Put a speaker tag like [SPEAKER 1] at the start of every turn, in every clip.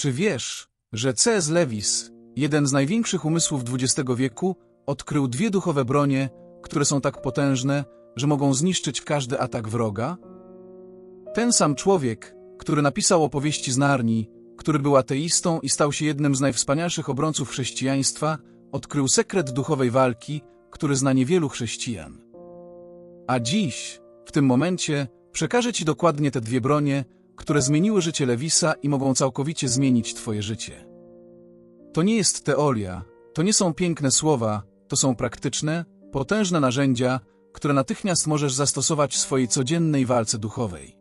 [SPEAKER 1] Czy wiesz, że C.S. Lewis, jeden z największych umysłów XX wieku, odkrył dwie duchowe bronie, które są tak potężne, że mogą zniszczyć każdy atak wroga? Ten sam człowiek, który napisał opowieści z Narni, który był ateistą i stał się jednym z najwspanialszych obrońców chrześcijaństwa, odkrył sekret duchowej walki, który zna niewielu chrześcijan. A dziś, w tym momencie, przekażę Ci dokładnie te dwie bronie, które zmieniły życie Lewisa i mogą całkowicie zmienić Twoje życie. To nie jest teoria, to nie są piękne słowa, to są praktyczne, potężne narzędzia, które natychmiast możesz zastosować w swojej codziennej walce duchowej.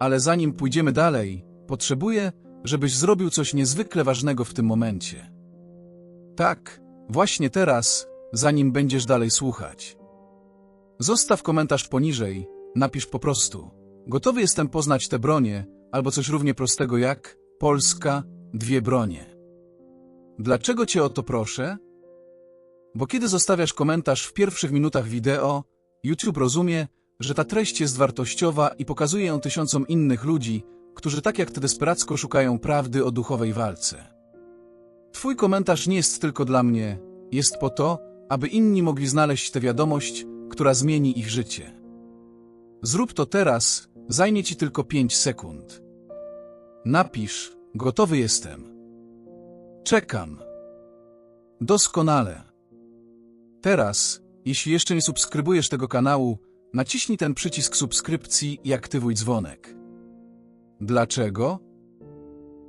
[SPEAKER 1] Ale zanim pójdziemy dalej, potrzebuję, żebyś zrobił coś niezwykle ważnego w tym momencie. Tak, właśnie teraz, zanim będziesz dalej słuchać. Zostaw komentarz poniżej, napisz po prostu. Gotowy jestem poznać te bronie, albo coś równie prostego jak Polska, dwie bronie. Dlaczego cię o to proszę? Bo kiedy zostawiasz komentarz w pierwszych minutach wideo, YouTube rozumie, że ta treść jest wartościowa i pokazuje ją tysiącom innych ludzi, którzy tak jak ty desperacko szukają prawdy o duchowej walce. Twój komentarz nie jest tylko dla mnie, jest po to, aby inni mogli znaleźć tę wiadomość, która zmieni ich życie. Zrób to teraz, zajmie ci tylko 5 sekund. Napisz, gotowy jestem. Czekam. Doskonale. Teraz, jeśli jeszcze nie subskrybujesz tego kanału, naciśnij ten przycisk subskrypcji i aktywuj dzwonek. Dlaczego?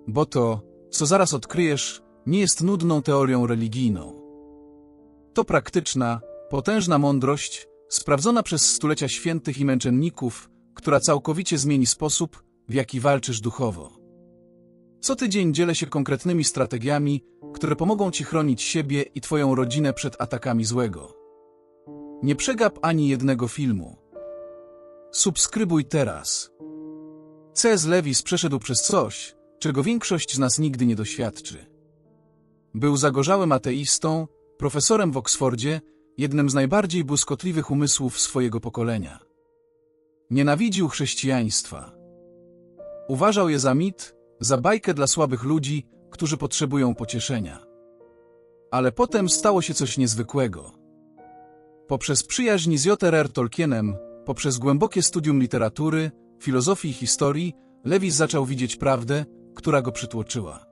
[SPEAKER 1] Bo to, co zaraz odkryjesz, nie jest nudną teorią religijną. To praktyczna, potężna mądrość, sprawdzona przez stulecia świętych i męczenników, która całkowicie zmieni sposób, w jaki walczysz duchowo. Co tydzień dzielę się konkretnymi strategiami, które pomogą Ci chronić siebie i Twoją rodzinę przed atakami złego. Nie przegap ani jednego filmu. Subskrybuj teraz. C.S. Lewis przeszedł przez coś, czego większość z nas nigdy nie doświadczy. Był zagorzałym ateistą, profesorem w Oksfordzie, jednym z najbardziej błyskotliwych umysłów swojego pokolenia. Nienawidził chrześcijaństwa. Uważał je za mit, za bajkę dla słabych ludzi, którzy potrzebują pocieszenia. Ale potem stało się coś niezwykłego. Poprzez przyjaźń z J.R.R. Tolkienem, poprzez głębokie studium literatury, filozofii i historii, Lewis zaczął widzieć prawdę, która go przytłoczyła.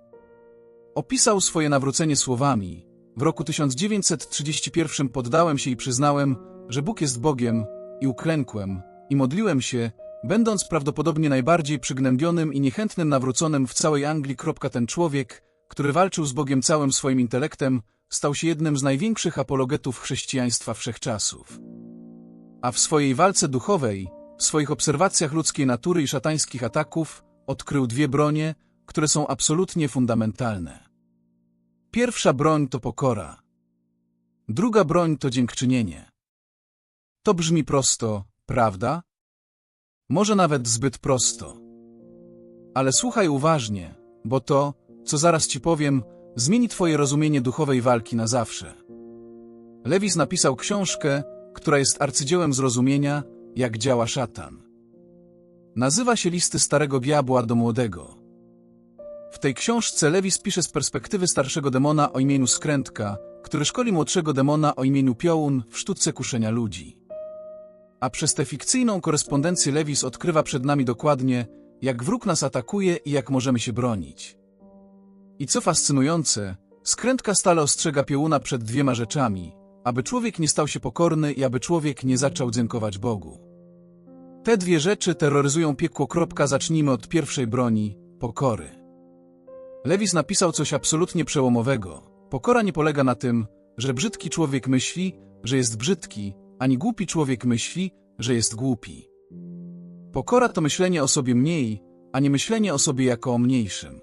[SPEAKER 1] Opisał swoje nawrócenie słowami. W roku 1931 poddałem się i przyznałem, że Bóg jest Bogiem, i uklękłem, i modliłem się, będąc prawdopodobnie najbardziej przygnębionym i niechętnym nawróconym w całej Anglii. Ten człowiek, który walczył z Bogiem całym swoim intelektem, stał się jednym z największych apologetów chrześcijaństwa wszechczasów. A w swojej walce duchowej, w swoich obserwacjach ludzkiej natury i szatańskich ataków, odkrył dwie bronie, które są absolutnie fundamentalne. Pierwsza broń to pokora. Druga broń to dziękczynienie. To brzmi prosto, prawda? Może nawet zbyt prosto. Ale słuchaj uważnie, bo to, co zaraz ci powiem, zmieni twoje rozumienie duchowej walki na zawsze. Lewis napisał książkę, która jest arcydziełem zrozumienia, jak działa szatan. Nazywa się Listy Starego Diabła do Młodego. W tej książce Lewis pisze z perspektywy starszego demona o imieniu Skrętka, który szkoli młodszego demona o imieniu Piołun w sztuce kuszenia ludzi. A przez tę fikcyjną korespondencję Lewis odkrywa przed nami dokładnie, jak wróg nas atakuje i jak możemy się bronić. I co fascynujące, skrętka stale ostrzega piełuna przed dwiema rzeczami, aby człowiek nie stał się pokorny i aby człowiek nie zaczął dziękować Bogu. Te dwie rzeczy terroryzują piekło. Zacznijmy od pierwszej broni, pokory. Lewis napisał coś absolutnie przełomowego. Pokora nie polega na tym, że brzydki człowiek myśli, że jest brzydki, ani głupi człowiek myśli, że jest głupi. Pokora to myślenie o sobie mniej, a nie myślenie o sobie jako o mniejszym.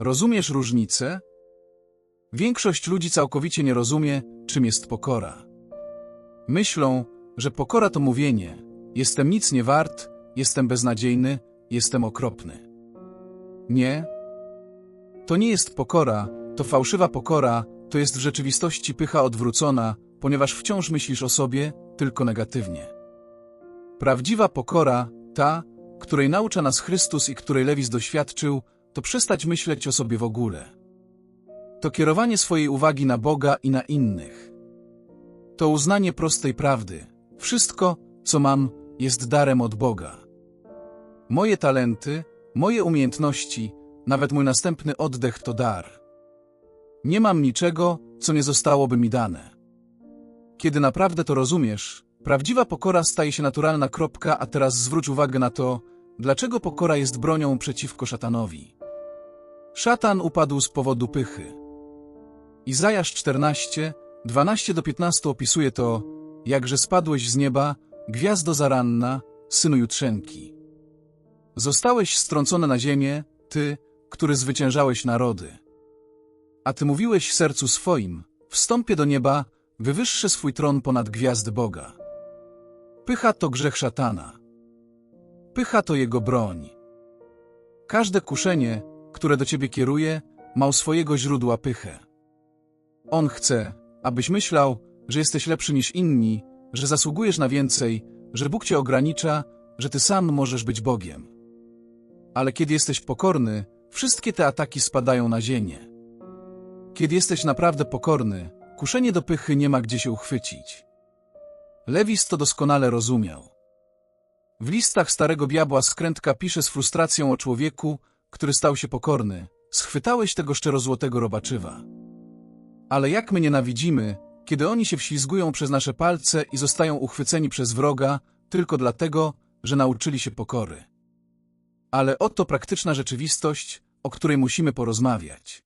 [SPEAKER 1] Rozumiesz różnicę? Większość ludzi całkowicie nie rozumie, czym jest pokora. Myślą, że pokora to mówienie: jestem nic nie wart, jestem beznadziejny, jestem okropny. Nie. To nie jest pokora, to fałszywa pokora, to jest w rzeczywistości pycha odwrócona, ponieważ wciąż myślisz o sobie tylko negatywnie. Prawdziwa pokora, ta, której naucza nas Chrystus i której Lewis doświadczył, to przestać myśleć o sobie w ogóle. To kierowanie swojej uwagi na Boga i na innych. To uznanie prostej prawdy. Wszystko, co mam, jest darem od Boga. Moje talenty, moje umiejętności, nawet mój następny oddech to dar. Nie mam niczego, co nie zostałoby mi dane. Kiedy naprawdę to rozumiesz, prawdziwa pokora staje się naturalna kropka, a teraz zwróć uwagę na to, dlaczego pokora jest bronią przeciwko szatanowi. Szatan upadł z powodu pychy. Izajasz 14, 12 do 15 opisuje to, jakże spadłeś z nieba, gwiazdo zaranna, synu jutrzenki. Zostałeś strącony na ziemię, ty, który zwyciężałeś narody. A ty mówiłeś sercu swoim, wstąpię do nieba, wywyższę swój tron ponad gwiazdy Boga. Pycha to grzech szatana. Pycha to jego broń. Każde kuszenie, które do ciebie kieruje, ma u swojego źródła pychę. On chce, abyś myślał, że jesteś lepszy niż inni, że zasługujesz na więcej, że Bóg cię ogranicza, że ty sam możesz być Bogiem. Ale kiedy jesteś pokorny, wszystkie te ataki spadają na ziemię. Kiedy jesteś naprawdę pokorny, kuszenie do pychy nie ma gdzie się uchwycić. Lewis to doskonale rozumiał. W listach Starego Diabła skrętka pisze z frustracją o człowieku, który stał się pokorny. Schwytałeś tego szczerozłotego robaczywa. Ale jak my nienawidzimy, kiedy oni się wślizgują przez nasze palce i zostają uchwyceni przez wroga tylko dlatego, że nauczyli się pokory. Ale oto praktyczna rzeczywistość, o której musimy porozmawiać.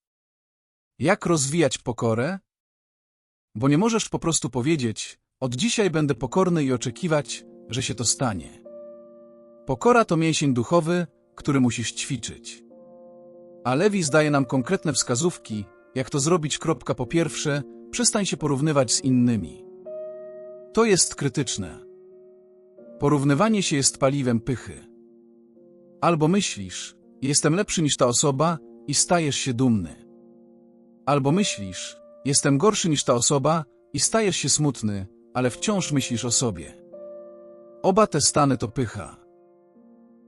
[SPEAKER 1] Jak rozwijać pokorę? Bo nie możesz po prostu powiedzieć, od dzisiaj będę pokorny i oczekiwać, że się to stanie. Pokora to mięsień duchowy, który musisz ćwiczyć. A Lewi zdaje nam konkretne wskazówki, jak to zrobić. Kropka po pierwsze, przestań się porównywać z innymi. To jest krytyczne. Porównywanie się jest paliwem pychy. Albo myślisz, jestem lepszy niż ta osoba i stajesz się dumny. Albo myślisz, jestem gorszy niż ta osoba i stajesz się smutny, ale wciąż myślisz o sobie. Oba te stany to pycha.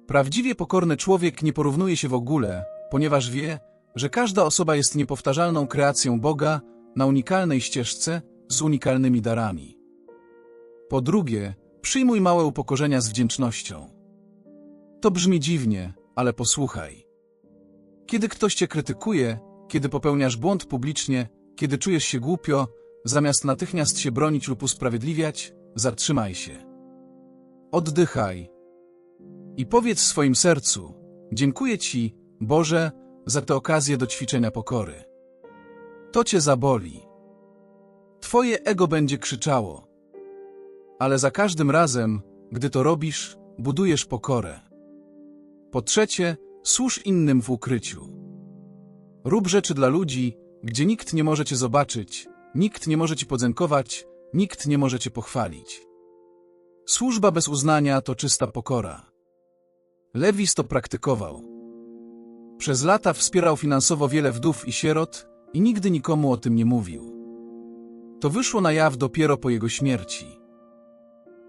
[SPEAKER 1] Prawdziwie pokorny człowiek nie porównuje się w ogóle, ponieważ wie, że każda osoba jest niepowtarzalną kreacją Boga na unikalnej ścieżce z unikalnymi darami. Po drugie, przyjmuj małe upokorzenia z wdzięcznością. To brzmi dziwnie, ale posłuchaj. Kiedy ktoś cię krytykuje, kiedy popełniasz błąd publicznie, kiedy czujesz się głupio, zamiast natychmiast się bronić lub usprawiedliwiać, zatrzymaj się. Oddychaj. I powiedz swoim sercu, dziękuję Ci, Boże, za tę okazję do ćwiczenia pokory. To Cię zaboli. Twoje ego będzie krzyczało. Ale za każdym razem, gdy to robisz, budujesz pokorę. Po trzecie, służ innym w ukryciu. Rób rzeczy dla ludzi, gdzie nikt nie może cię zobaczyć, nikt nie może ci podziękować, nikt nie może cię pochwalić. Służba bez uznania to czysta pokora. Lewis to praktykował. Przez lata wspierał finansowo wiele wdów i sierot i nigdy nikomu o tym nie mówił. To wyszło na jaw dopiero po jego śmierci.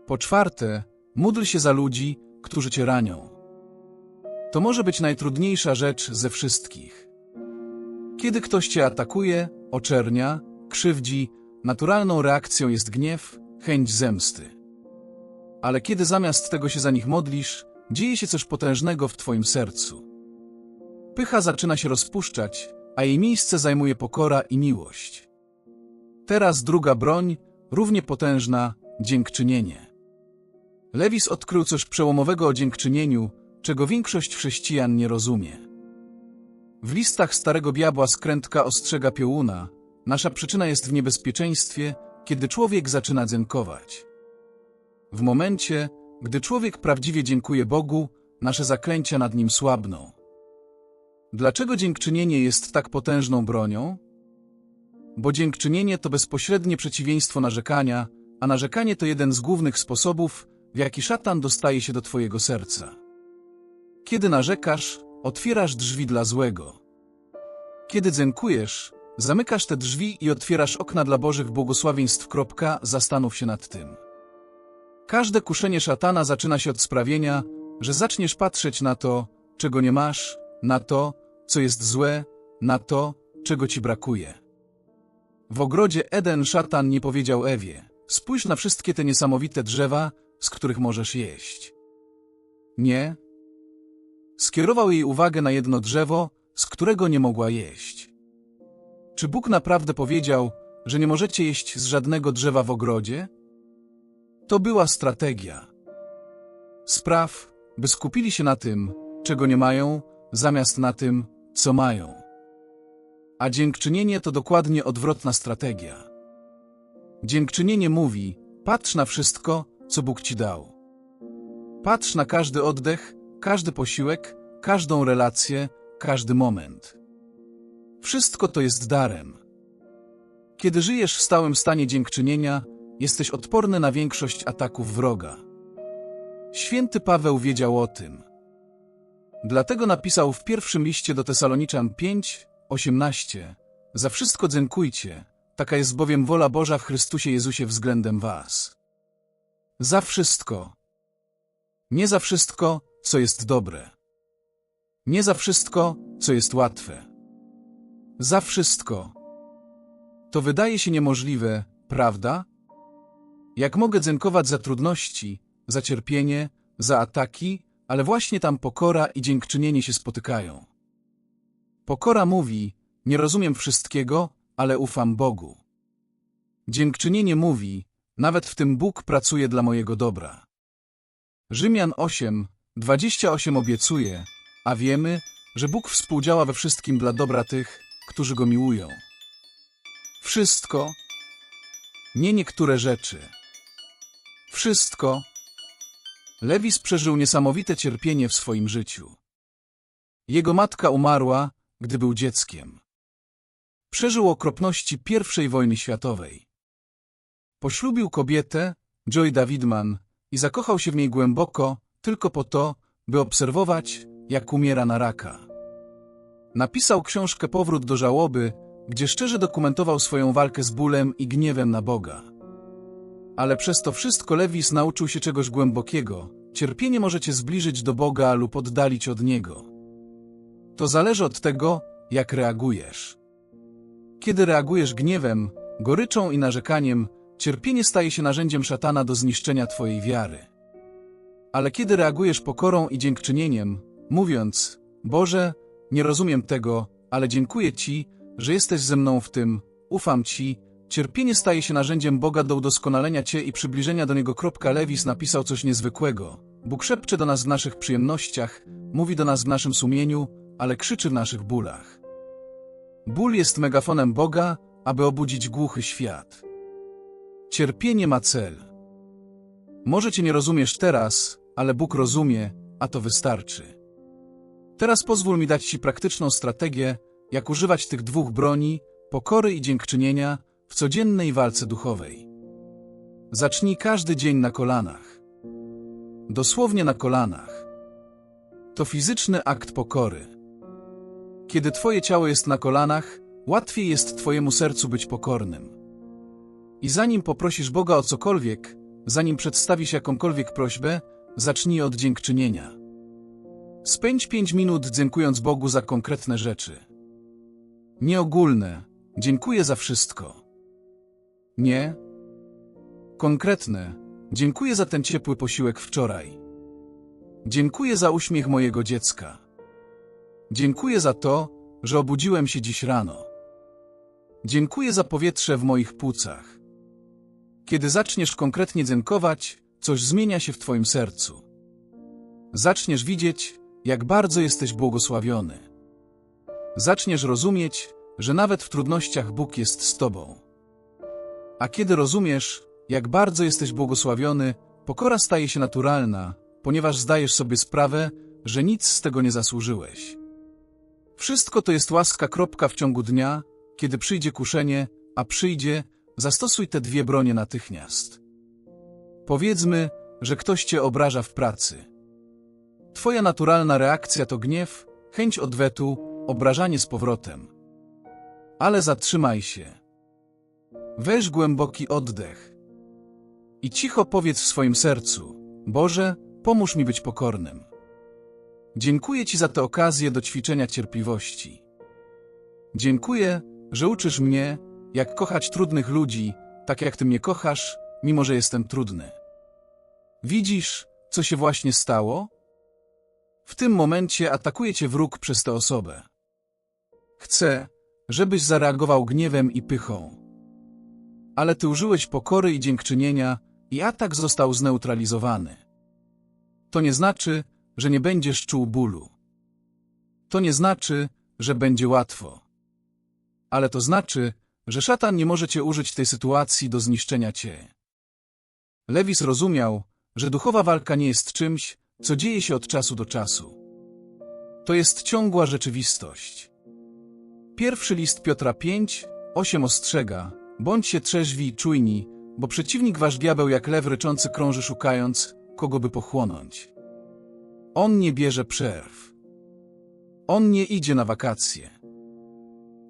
[SPEAKER 1] Po czwarte, módl się za ludzi, którzy cię ranią. To może być najtrudniejsza rzecz ze wszystkich. Kiedy ktoś cię atakuje, oczernia, krzywdzi, naturalną reakcją jest gniew, chęć zemsty. Ale kiedy zamiast tego się za nich modlisz, dzieje się coś potężnego w twoim sercu. Pycha zaczyna się rozpuszczać, a jej miejsce zajmuje pokora i miłość. Teraz druga broń, równie potężna, dziękczynienie. Lewis odkrył coś przełomowego o dziękczynieniu, czego większość chrześcijan nie rozumie. W listach Starego Diabła skrętka ostrzega piołuna, nasza przyczyna jest w niebezpieczeństwie, kiedy człowiek zaczyna dziękować. W momencie, gdy człowiek prawdziwie dziękuje Bogu, nasze zaklęcia nad nim słabną. Dlaczego dziękczynienie jest tak potężną bronią? Bo dziękczynienie to bezpośrednie przeciwieństwo narzekania, a narzekanie to jeden z głównych sposobów, w jaki szatan dostaje się do twojego serca. Kiedy narzekasz, otwierasz drzwi dla złego. Kiedy dziękujesz, zamykasz te drzwi i otwierasz okna dla Bożych błogosławieństw. Zastanów się nad tym. Każde kuszenie szatana zaczyna się od sprawienia, że zaczniesz patrzeć na to, czego nie masz, na to, co jest złe, na to, czego ci brakuje. W ogrodzie Eden szatan nie powiedział Ewie, spójrz na wszystkie te niesamowite drzewa, z których możesz jeść. Nie. Skierował jej uwagę na jedno drzewo, z którego nie mogła jeść. Czy Bóg naprawdę powiedział, że nie możecie jeść z żadnego drzewa w ogrodzie? To była strategia. Spraw, by skupili się na tym, czego nie mają, zamiast na tym, co mają. A dziękczynienie to dokładnie odwrotna strategia. Dziękczynienie mówi: patrz na wszystko, co Bóg ci dał. Patrz na każdy oddech, każdy posiłek, każdą relację, każdy moment. Wszystko to jest darem. Kiedy żyjesz w stałym stanie dziękczynienia, jesteś odporny na większość ataków wroga. Święty Paweł wiedział o tym. Dlatego napisał w pierwszym liście do Tesaloniczan 5, 18 Za wszystko dziękujcie, taka jest bowiem wola Boża w Chrystusie Jezusie względem was. Za wszystko. Nie za wszystko, co jest dobre. Nie za wszystko, co jest łatwe. Za wszystko. To wydaje się niemożliwe, prawda? Jak mogę dziękować za trudności, za cierpienie, za ataki, ale właśnie tam pokora i dziękczynienie się spotykają. Pokora mówi, nie rozumiem wszystkiego, ale ufam Bogu. Dziękczynienie mówi, nawet w tym Bóg pracuje dla mojego dobra. Rzymian 8, 28 obiecuje, a wiemy, że Bóg współdziała we wszystkim dla dobra tych, którzy Go miłują. Wszystko, nie niektóre rzeczy. Wszystko. Lewis przeżył niesamowite cierpienie w swoim życiu. Jego matka umarła, gdy był dzieckiem. Przeżył okropności I wojny światowej. Poślubił kobietę, Joy Davidman, i zakochał się w niej głęboko, tylko po to, by obserwować, jak umiera na raka. Napisał książkę Powrót do żałoby, gdzie szczerze dokumentował swoją walkę z bólem i gniewem na Boga. Ale przez to wszystko Lewis nauczył się czegoś głębokiego. Cierpienie może cię zbliżyć do Boga lub oddalić od Niego. To zależy od tego, jak reagujesz. Kiedy reagujesz gniewem, goryczą i narzekaniem, cierpienie staje się narzędziem szatana do zniszczenia twojej wiary. Ale kiedy reagujesz pokorą i dziękczynieniem, mówiąc, Boże, nie rozumiem tego, ale dziękuję Ci, że jesteś ze mną w tym, ufam Ci, cierpienie staje się narzędziem Boga do udoskonalenia Cię i przybliżenia do Niego. Lewis napisał coś niezwykłego. Bóg szepcze do nas w naszych przyjemnościach, mówi do nas w naszym sumieniu, ale krzyczy w naszych bólach. Ból jest megafonem Boga, aby obudzić głuchy świat. Cierpienie ma cel. Może Cię nie rozumiesz teraz, ale Bóg rozumie, a to wystarczy. Teraz pozwól mi dać Ci praktyczną strategię, jak używać tych dwóch broni, pokory i dziękczynienia, w codziennej walce duchowej. Zacznij każdy dzień na kolanach. Dosłownie na kolanach. To fizyczny akt pokory. Kiedy Twoje ciało jest na kolanach, łatwiej jest Twojemu sercu być pokornym. I zanim poprosisz Boga o cokolwiek, zanim przedstawisz jakąkolwiek prośbę, zacznij od dziękczynienia. Spędź pięć minut dziękując Bogu za konkretne rzeczy. Nie ogólne, dziękuję za wszystko. Nie. Konkretne, dziękuję za ten ciepły posiłek wczoraj. Dziękuję za uśmiech mojego dziecka. Dziękuję za to, że obudziłem się dziś rano. Dziękuję za powietrze w moich płucach. Kiedy zaczniesz konkretnie dziękować, coś zmienia się w Twoim sercu. Zaczniesz widzieć, jak bardzo jesteś błogosławiony. Zaczniesz rozumieć, że nawet w trudnościach Bóg jest z Tobą. A kiedy rozumiesz, jak bardzo jesteś błogosławiony, pokora staje się naturalna, ponieważ zdajesz sobie sprawę, że nic z tego nie zasłużyłeś. Wszystko to jest łaska kropka w ciągu dnia, kiedy przyjdzie kuszenie, a przyjdzie, zastosuj te dwie bronie natychmiast. Powiedzmy, że ktoś cię obraża w pracy. Twoja naturalna reakcja to gniew, chęć odwetu, obrażanie z powrotem. Ale zatrzymaj się. Weź głęboki oddech. I cicho powiedz w swoim sercu, Boże, pomóż mi być pokornym. dziękuję Ci za tę okazję do ćwiczenia cierpliwości. Dziękuję, że uczysz mnie, jak kochać trudnych ludzi, tak jak Ty mnie kochasz, mimo że jestem trudny. Widzisz, co się właśnie stało? W tym momencie atakuje Cię wróg przez tę osobę. Chcę, żebyś zareagował gniewem i pychą. Ale Ty użyłeś pokory i dziękczynienia i atak został zneutralizowany. To nie znaczy, że nie będziesz czuł bólu. To nie znaczy, że będzie łatwo. Ale to znaczy, że szatan nie może cię użyć tej sytuacji do zniszczenia cię. Lewis rozumiał, że duchowa walka nie jest czymś, co dzieje się od czasu do czasu. To jest ciągła rzeczywistość. Pierwszy list Piotra 5, 8 ostrzega, bądźcie trzeźwi i czujni, bo przeciwnik wasz diabeł jak lew ryczący krąży szukając, kogo by pochłonąć. On nie bierze przerw. On nie idzie na wakacje.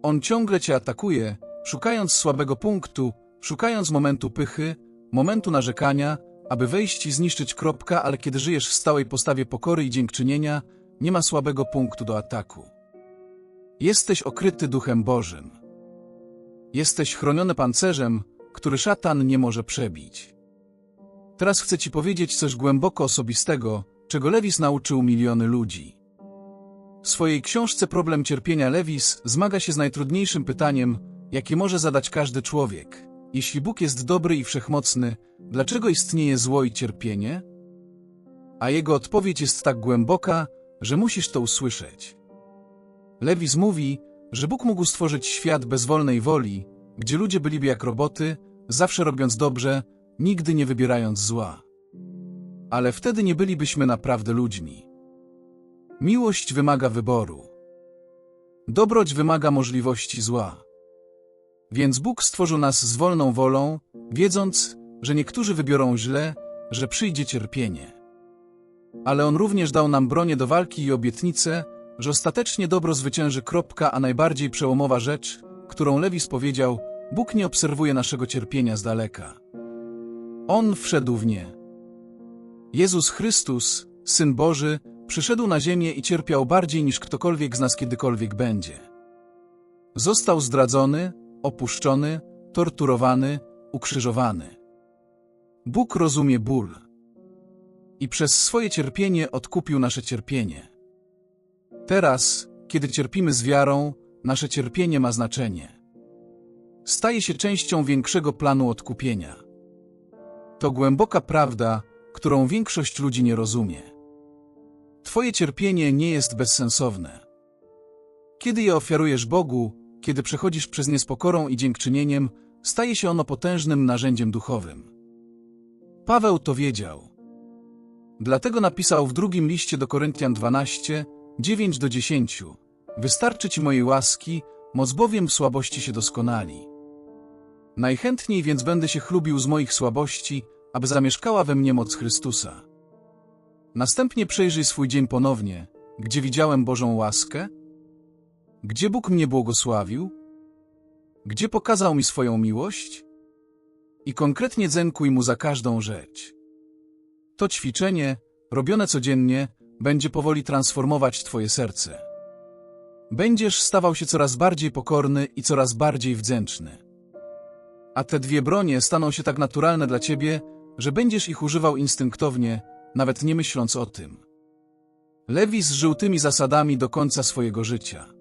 [SPEAKER 1] On ciągle cię atakuje, szukając słabego punktu, szukając momentu pychy, momentu narzekania, aby wejść i zniszczyć kropka, ale kiedy żyjesz w stałej postawie pokory i dziękczynienia, nie ma słabego punktu do ataku. Jesteś okryty Duchem Bożym. Jesteś chroniony pancerzem, który szatan nie może przebić. Teraz chcę ci powiedzieć coś głęboko osobistego, czego Lewis nauczył miliony ludzi. W swojej książce Problem cierpienia Lewis zmaga się z najtrudniejszym pytaniem, jakie może zadać każdy człowiek. Jeśli Bóg jest dobry i wszechmocny, dlaczego istnieje zło i cierpienie? A jego odpowiedź jest tak głęboka, że musisz to usłyszeć. Lewis mówi, że Bóg mógł stworzyć świat bez wolnej woli, gdzie ludzie byliby jak roboty, zawsze robiąc dobrze, nigdy nie wybierając zła. Ale wtedy nie bylibyśmy naprawdę ludźmi. Miłość wymaga wyboru. Dobroć wymaga możliwości zła. Więc Bóg stworzył nas z wolną wolą, wiedząc, że niektórzy wybiorą źle, że przyjdzie cierpienie. Ale On również dał nam bronię do walki i obietnicę, że ostatecznie dobro zwycięży. Kropka, a najbardziej przełomowa rzecz, którą Lewis powiedział, Bóg nie obserwuje naszego cierpienia z daleka. On wszedł w nie. Jezus Chrystus, Syn Boży, przyszedł na ziemię i cierpiał bardziej niż ktokolwiek z nas kiedykolwiek będzie. Został zdradzony, opuszczony, torturowany, ukrzyżowany. Bóg rozumie ból. I przez swoje cierpienie odkupił nasze cierpienie. Teraz, kiedy cierpimy z wiarą, nasze cierpienie ma znaczenie. Staje się częścią większego planu odkupienia. To głęboka prawda, którą większość ludzi nie rozumie. Twoje cierpienie nie jest bezsensowne. Kiedy je ofiarujesz Bogu, kiedy przechodzisz przez nie z pokorą i dziękczynieniem, staje się ono potężnym narzędziem duchowym. Paweł to wiedział. Dlatego napisał w drugim liście do Koryntian 12, 9 do 10. Wystarczy ci mojej łaski, moc bowiem w słabości się doskonali. Najchętniej więc będę się chlubił z moich słabości, aby zamieszkała we mnie moc Chrystusa. Następnie przejrzyj swój dzień ponownie, gdzie widziałem Bożą łaskę, gdzie Bóg mnie błogosławił, gdzie pokazał mi swoją miłość i konkretnie dziękuj Mu za każdą rzecz. To ćwiczenie, robione codziennie, będzie powoli transformować Twoje serce. Będziesz stawał się coraz bardziej pokorny i coraz bardziej wdzięczny. A te dwie bronie staną się tak naturalne dla Ciebie, że będziesz ich używał instynktownie, nawet nie myśląc o tym. Lewis żył tymi zasadami do końca swojego życia.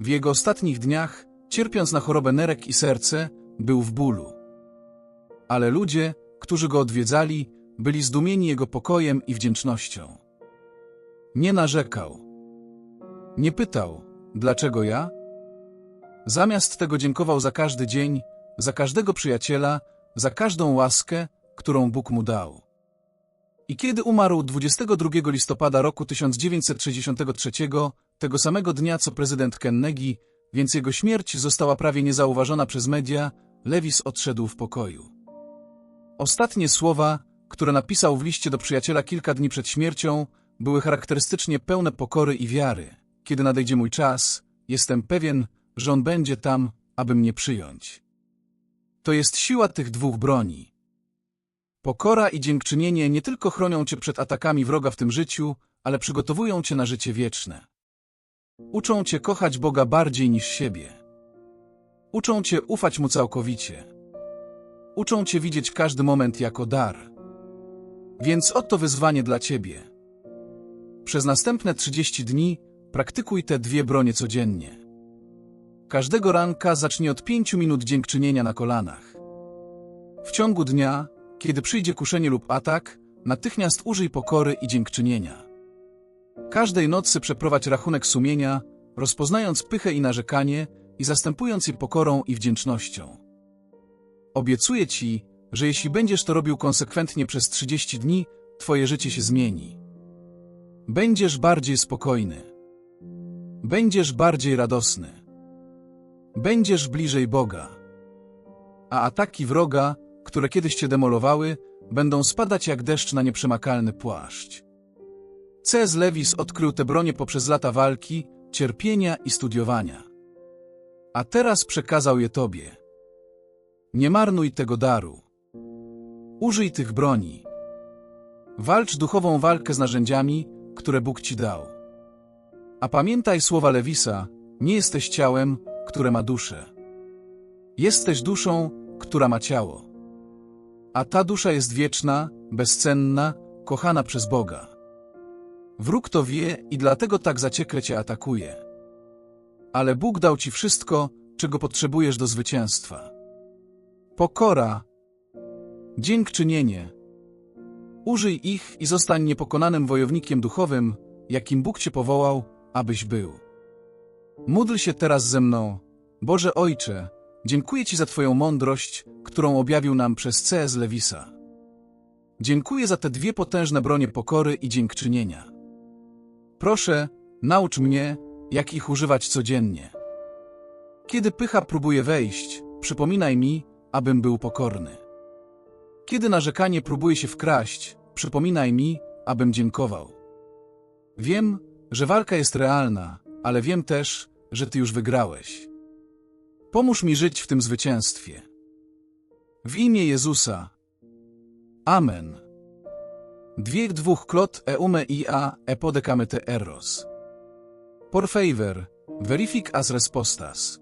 [SPEAKER 1] W jego ostatnich dniach, cierpiąc na chorobę nerek i serce, był w bólu. Ale ludzie, którzy go odwiedzali, byli zdumieni jego pokojem i wdzięcznością. Nie narzekał. Nie pytał, dlaczego ja? Zamiast tego dziękował za każdy dzień, za każdego przyjaciela, za każdą łaskę, którą Bóg mu dał. I kiedy umarł 22 listopada roku 1963, tego samego dnia co prezydent Kennedy, więc jego śmierć została prawie niezauważona przez media, Lewis odszedł w pokoju. Ostatnie słowa, które napisał w liście do przyjaciela kilka dni przed śmiercią, były charakterystycznie pełne pokory i wiary. Kiedy nadejdzie mój czas, jestem pewien, że on będzie tam, aby mnie przyjąć. To jest siła tych dwóch broni. Pokora i dziękczynienie nie tylko chronią cię przed atakami wroga w tym życiu, ale przygotowują cię na życie wieczne. Uczą cię kochać Boga bardziej niż siebie. Uczą cię ufać Mu całkowicie. Uczą cię widzieć każdy moment jako dar. Więc oto wyzwanie dla ciebie. Przez następne 30 dni praktykuj te dwie bronie codziennie. Każdego ranka zacznij od 5 minut dziękczynienia na kolanach. W ciągu dnia, kiedy przyjdzie kuszenie lub atak, natychmiast użyj pokory i dziękczynienia. Każdej nocy przeprowadź rachunek sumienia, rozpoznając pychę i narzekanie i zastępując je pokorą i wdzięcznością. Obiecuję ci, że jeśli będziesz to robił konsekwentnie przez 30 dni, twoje życie się zmieni. Będziesz bardziej spokojny. Będziesz bardziej radosny. Będziesz bliżej Boga. A ataki wroga, które kiedyś cię demolowały, będą spadać jak deszcz na nieprzemakalny płaszcz. C.S. Lewis odkrył te bronie poprzez lata walki, cierpienia i studiowania. A teraz przekazał je tobie. Nie marnuj tego daru. Użyj tych broni. Walcz duchową walkę z narzędziami, które Bóg ci dał. A pamiętaj słowa Lewisa, nie jesteś ciałem, które ma duszę. Jesteś duszą, która ma ciało. A ta dusza jest wieczna, bezcenna, kochana przez Boga. Wróg to wie i dlatego tak zaciekle cię atakuje. Ale Bóg dał ci wszystko, czego potrzebujesz do zwycięstwa. Pokora, dziękczynienie. Użyj ich i zostań niepokonanym wojownikiem duchowym, jakim Bóg cię powołał, abyś był. Módl się teraz ze mną, Boże Ojcze, dziękuję Ci za Twoją mądrość, którą objawił nam przez C.S. Lewisa. Dziękuję za te dwie potężne bronie pokory i dziękczynienia. Proszę, naucz mnie, jak ich używać codziennie. Kiedy pycha próbuje wejść, przypominaj mi, abym był pokorny. Kiedy narzekanie próbuje się wkraść, przypominaj mi, abym dziękował. Wiem, że walka jest realna, ale wiem też, że Ty już wygrałeś. Pomóż mi żyć w tym zwycięstwie. W imię Jezusa. Amen. Dwie dwóch klot eume ia epodecame te erros. Por favor, verific as respostas.